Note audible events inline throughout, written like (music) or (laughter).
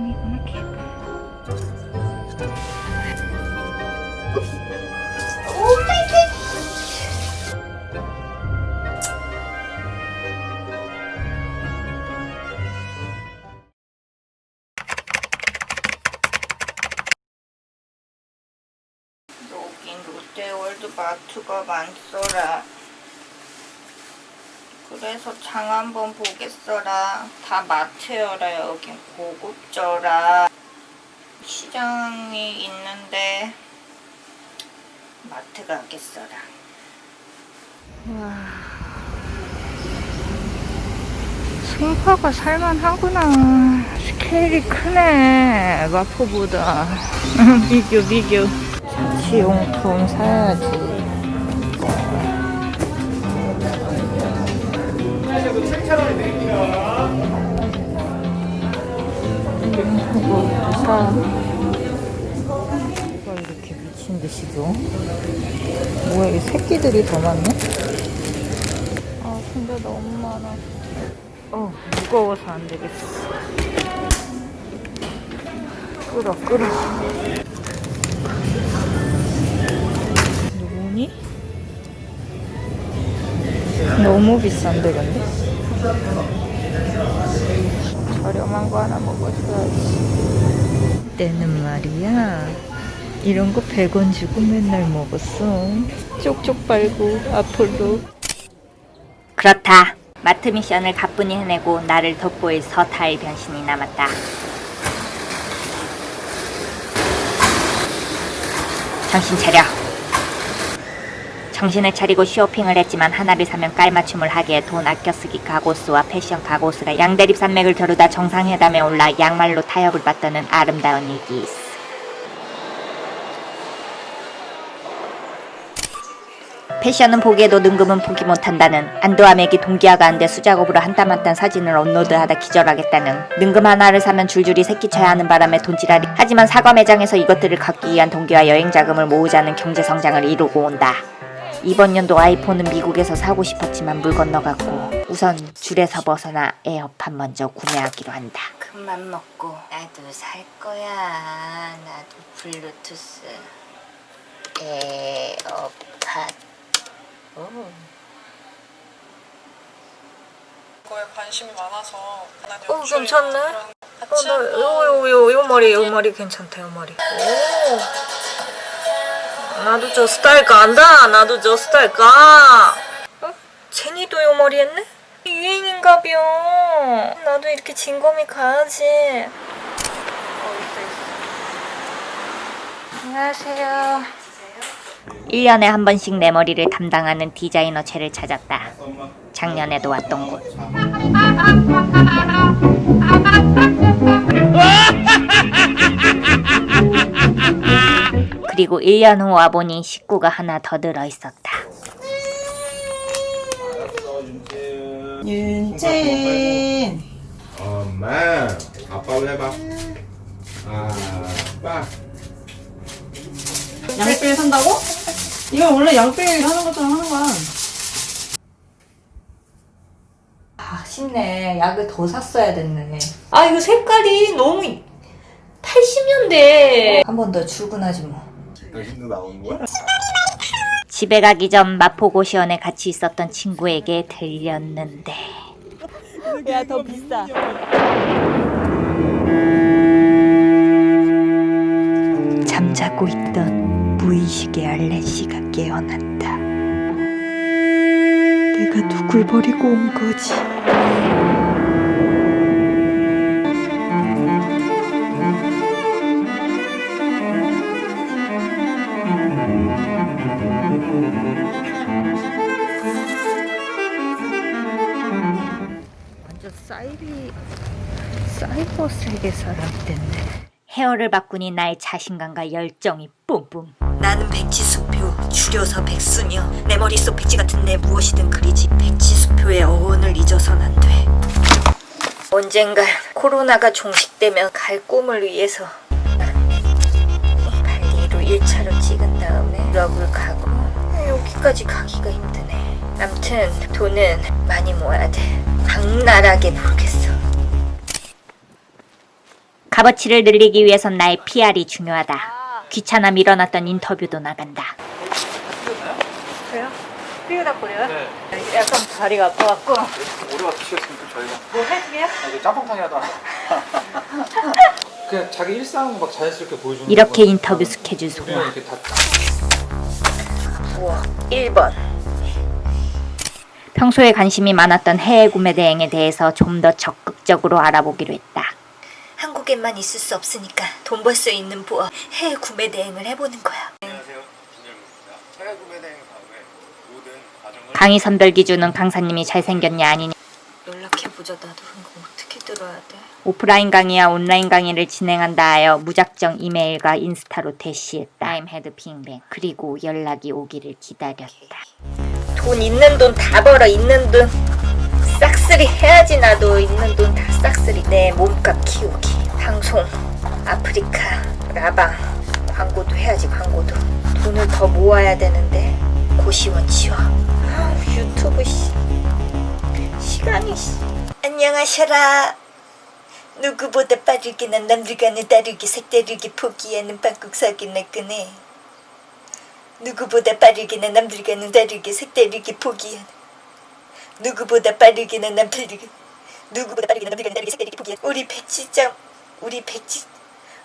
판이 이렇게. 여긴 롯데월드 마트가 많더라. 그래서 장 한번 보겠어라. 다 마트여라. 여긴 고급져라. 시장이 있는데 마트 가겠어라. 와. 송파가 살만하구나. 스케일이 크네. 마포보다. (laughs) 비교, 비교. 자취용품 사야지. 이거 사. 이걸 이렇게 미친 듯이 줘. 뭐야, 이 새끼들이 더 많네? 아, 근데 너무 많아. 어, 무거워서 안 되겠어. 끌어, 끌어. 누구니? 너무 비싼데, 근데? 저렴한 거 하나 먹어줘야지. 때는 말이야. 이런 거 100원 주고 맨날 먹었어. 쪽쪽 빨고 앞으로. 그렇다. 마트 미션을 가뿐히 해내고 나를 돋보일 서타의 변신이 남았다. 정신 차려. 정신을 차리고 쇼핑을 했지만 하나를 사면 깔맞춤을 하기에 돈 아껴 쓰기 가고스와 패션 가고스가 양대립 산맥을 겨루다 정상회담에 올라 양말로 타협을 받다는 아름다운 있어. 패션은 보기에도 능금은 포기 못한다는 안도함에게 동기화가 안 돼 수작업으로 한 땀 한 땀 사진을 업로드하다 기절하겠다는 능금 하나를 사면 줄줄이 새끼쳐야 하는 바람에 돈지랄이 하지만 사과 매장에서 이것들을 갖기 위한 동기와 여행 자금을 모으자는 경제 성장을 이루고 온다. 이번 연도 아이폰은 미국에서 사고 싶었지만 물 건너갔고 우선 줄에서 벗어나 에어팟 먼저 구매하기로 한다. 큰맘 먹고 나도 살 거야. 나도 블루투스 에어팟. 오. 그거에 관심이 많아서 난 어, 연출이나 괜찮네. 그런 어, 같이 나, 한번 요, 요, 요, 요 머리, 요 머리 괜찮다, 요 머리. 오. 나도 저 스타일 간다. 나도 저 스타일 가. 어? 제니도 요 머리 했네? 유행인가벼. 나도 이렇게 진검이 가야지. 어, 있어, 있어. 안녕하세요. 1년에 한 번씩 내 머리를 담당하는 디자이너 채를 찾았다. 작년에도 왔던 곳. 그리고 1년 후 와보니 식구가 하나 더 들어있었다. 윤진 엄마 아빠로 해봐 아빠 양필 산다고? 이건 원래 양필 하는 것처럼 하는 거야 아, 아쉽네. 약을 더 샀어야 됐네. 아, 이거 색깔이 너무 80년대. 한 번 더 출근하지 뭐. 당신도 나오는 거야? 집에 가기 전 마포고 시원에 같이 있었던 친구에게 들렸는데 야 더 비싸 잠자고 있던 무의식의 알렌 씨가 깨어났다. 내가 누굴 버리고 온 거지? 헤어를 바꾸니 나의 자신감과 열정이 뿜뿜. 나는 백지수표, 줄여서 백수녀. 내 머릿속 백지 같은 내 무엇이든 그리지. 백지수표의 어원을 잊어선 안 돼. 언젠가 코로나가 종식되면 갈 꿈을 위해서 발리로 1차로 찍은 다음에 유럽을 가고 여기까지 가기가 힘드네. 암튼 돈은 많이 모아야 돼. 악랄하게 모르겠어. 값어치를 늘리기 위해선 나의 PR이 중요하다. 귀찮아 밀어놨던 인터뷰도 나간다. 그래요? 피우다 보여요? 네. 약간 다리가 아파갖고 오래가 좀 저희가 뭐 해주게요? 아, 이제 짬뽕탕이라도 하나. 그냥 자기 일상 막 자연스럽게 보여주는 이렇게 거는 인터뷰 스케줄 소화. 그냥 이렇게 다 우와 1번 평소에 관심이 많았던 해외 구매 대행에 대해서 좀 더 적극적으로 알아보기로 했다. 한국에만 있을 수 없으니까 돈 벌 수 있는 부업 해외 구매 대행을 해보는 거야 해외 구매 대행 사업의 모든 과정을 강의 선별 기준은 강사님이 잘생겼냐 아니냐. 연락해보자 나도 그런 거 어떻게 들어야 돼? 오프라인 강의와 온라인 강의를 진행한다 하여 무작정 이메일과 인스타로 대시했다. 타임 헤드 핑뱅. 그리고 연락이 오기를 기다렸다. 돈 있는 돈 다 벌어 있는 돈 싹쓸이 해야지 나도 있는 돈 다 싹쓸이 내 몸값 키우기 방송 아프리카 라방 광고도 해야지 광고도. 돈을 더 모아야 되는데 고시원 지워 아우, 유튜브 씨. 시간이 씨. 안녕하셔라. 누구보다 빠르게 난 남들과는 다르게 색다르게 포기하는 방국 사기나 끄네. 누구보다 빠르게 난 남들과는 다르게 색다르게 포기하는. 누구보다 빠르게 난 남들과 누구보다 빠르게 난 남들과는 다르게 색다르게 포기하는. 우리 백지장 우리 백지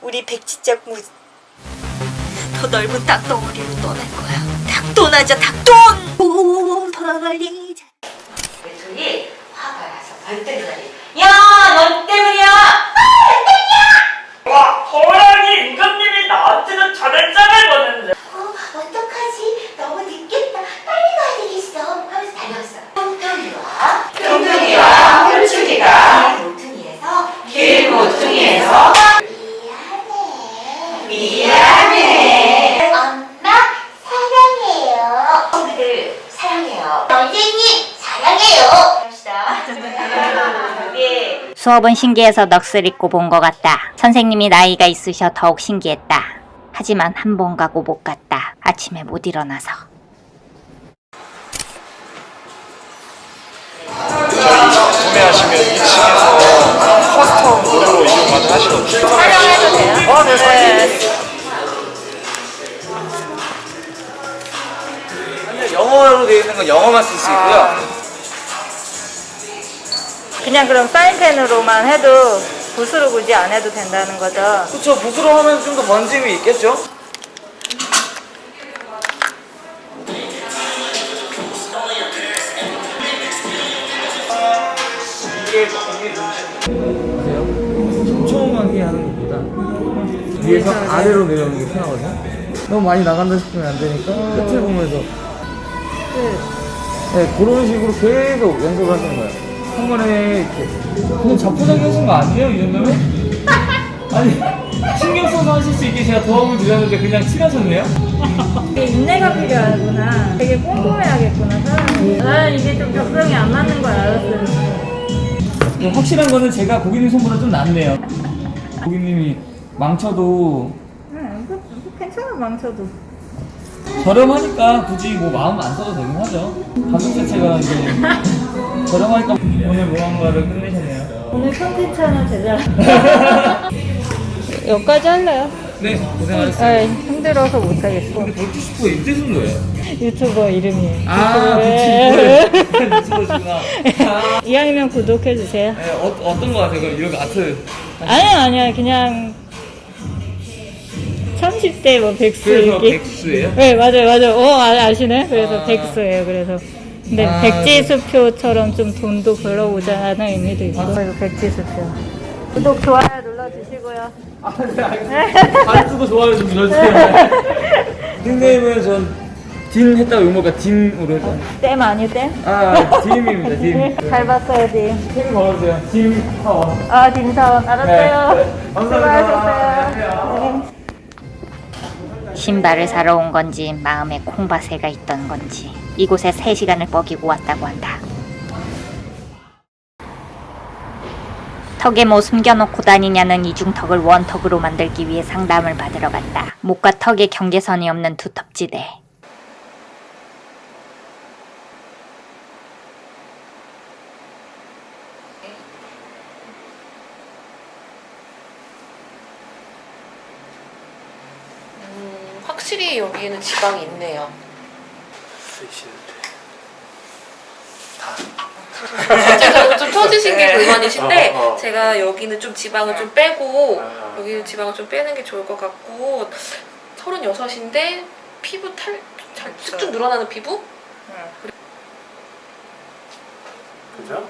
우리 백지장 무더 넓은 땅덩어리로 떠날 거야. 닭돈하자 닭돈! 돈 벌리자 외톨이 화가 나서 벌떡 나리 야너 때문이야 수업은 신기해서 넋을 잃고 본 것 같다. 선생님이 나이가 있으셔 더욱 신기했다. 하지만 한 번 가고 못 갔다. 아침에 못 일어나서. 구매하시면 2층에서 커스텀 무료로 이용 가능하시거든요. 촬영해도 돼요? 어, 네. 영어로 되어 있는 건 영어만 쓸 수 있고요. 그냥 그럼 사인펜으로만 해도 붓으로 굳이 안 해도 된다는 거죠? 그렇죠. 붓으로 하면 좀 더 번짐이 있겠죠? 촘촘하게 하는 것보다 위에서 아래로 내려오는 게 편하거든요. 너무 많이 나간다 싶으면 안 되니까 끝을 보면서 네, 그런 식으로 계속 연습을 하시는 거예요. 한 번에 그냥 자포자기 하신 거 아니에요? 이 정도면? (laughs) 아니 신경 써서 하실 수 있게 제가 도움을 드렸는데 그냥 칠하셨네요? 인내가 필요하구나. 되게 꼼꼼해야겠구나, 사람이. 나는 이게 좀 적성이 안 맞는 걸 알았어요. 확실한 거는 제가 고객님 손보다 좀 낫네요. 고객님이 망쳐도 응, 뭐, 뭐 괜찮아, 망쳐도. 저렴하니까 굳이 뭐 마음 안 써도 되긴 하죠. 가격 자체가 이제 (laughs) 저렴하니까 오늘 무언가를 끝내셨네요. 오늘 컨텐츠 하나 제작. (laughs) 여기까지 할래요? 네, 고생하셨어요. 아, 힘들어서 못하겠어. 근데 볼티슈프 인테슨 거예요? 유튜버 이름이. 아, 네. (laughs) 유튜버시구나. 아, (laughs) 이왕이면 구독해주세요. 네, 어, 어떤 거 같아요? 그럼 이렇게 아트. 아니야, 아니야. 그냥 30대 뭐 백수 그래서. 백수예요? 네, 맞아요, 맞아요. 어, 아, 아시네? 그래서 아. 백수예요, 그래서. 근데 아, 백지수표처럼 좀 돈도 벌어오자는 의미도 있고. 그래서 백지수표. 구독, 좋아요 눌러주시고요. 아, 네, 알겠습니다. (laughs) 아트도 좋아요 좀 눌러주세요. (laughs) 닉네임은 전 딘 했다고 욕먹을까? 딘으로 해서. 땜 아니에요, 땜? 아, 딘입니다, 딘. (laughs) 잘 봤어요, 딘. 딘 걸어주세요. 딘 파워. 아, 딘사원. 알았어요. 네, 네. 감사합니다. 수고하셨어요. 네. 신발을 사러 온 건지 마음에 콩밭새가 있던 건지 이곳에 3시간을 먹이고 왔다고 한다. 턱에 뭐 숨겨놓고 다니냐는 이중턱을 원턱으로 만들기 위해 상담을 받으러 갔다. 목과 턱에 경계선이 없는 두텁지대. 음, 확실히 여기에는 지방이 있네요. 제가 좀 터지신 게 불만이신데 어, 어. 제가 여기는 좀 지방을 좀 빼고 아. 여기는 지방을 좀 빼는 게 좋을 것 같고 36인데 피부 탈, 잘 쭉쭉 늘어나는 피부? 그죠?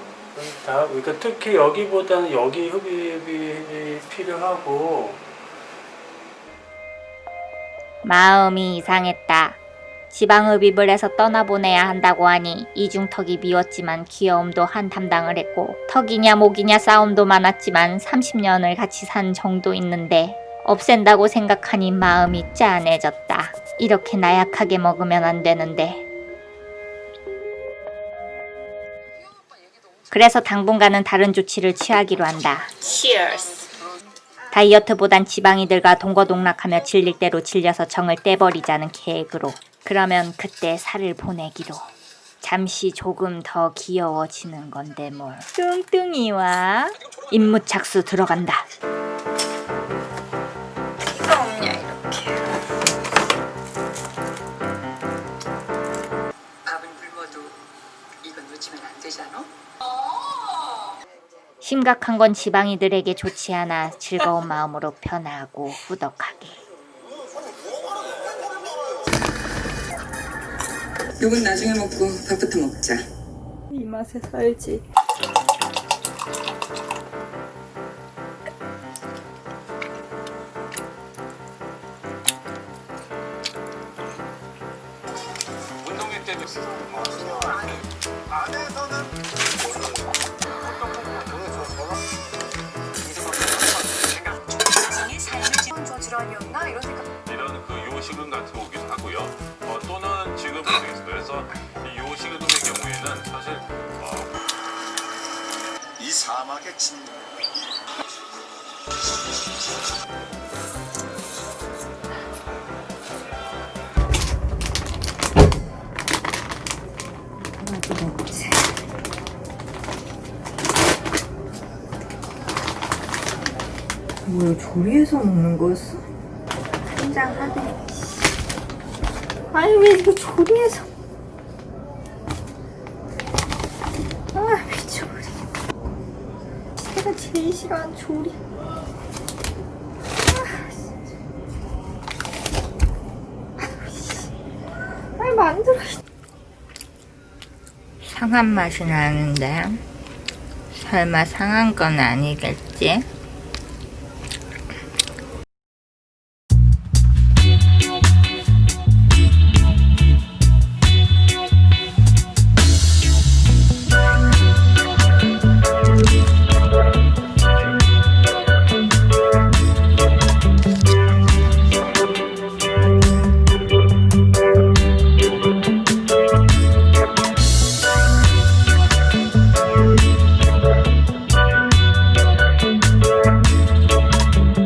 다 그러니까 특히 여기보다는 여기 흡입이 필요하고 마음이 이상했다. 지방흡입을 해서 떠나보내야 한다고 하니 이중턱이 미웠지만 귀여움도 한 담당을 했고 턱이냐 목이냐 싸움도 많았지만 30년을 같이 산 정도 있는데 없앤다고 생각하니 마음이 짠해졌다. 이렇게 나약하게 먹으면 안 되는데. 그래서 당분간은 다른 조치를 취하기로 한다. Cheers. 다이어트보단 지방이 들과 동거동락하며 질릴 대로 질려서 정을 떼버리자는 계획으로. 그러면 그때 살을 보내기로. 잠시 조금 더 귀여워지는 건데 뭘. 뚱뚱이와 임무착수 들어간다. 이거 없냐 이렇게. 밥을 굶어도 이건 놓치면 안 되잖아. 심각한 건 지방이들에게 좋지 않아 즐거운 마음으로 편하고 후덕하게. 요건 나중에 먹고 밥부터 먹자. 이 맛에 살지. 안에서는 이런 그 요식은 같은 거 오기도 하고요. 경우에는 사실 어, 이 사막의 진뭘 조리해서 먹는 거였어? 한장 하대. 아니 왜 이거 조리해서? 아 미쳐버리겠다. 제일 싫어하는 조리. 아니 만들어. 상한 맛이 나는데 설마 상한 건 아니겠지?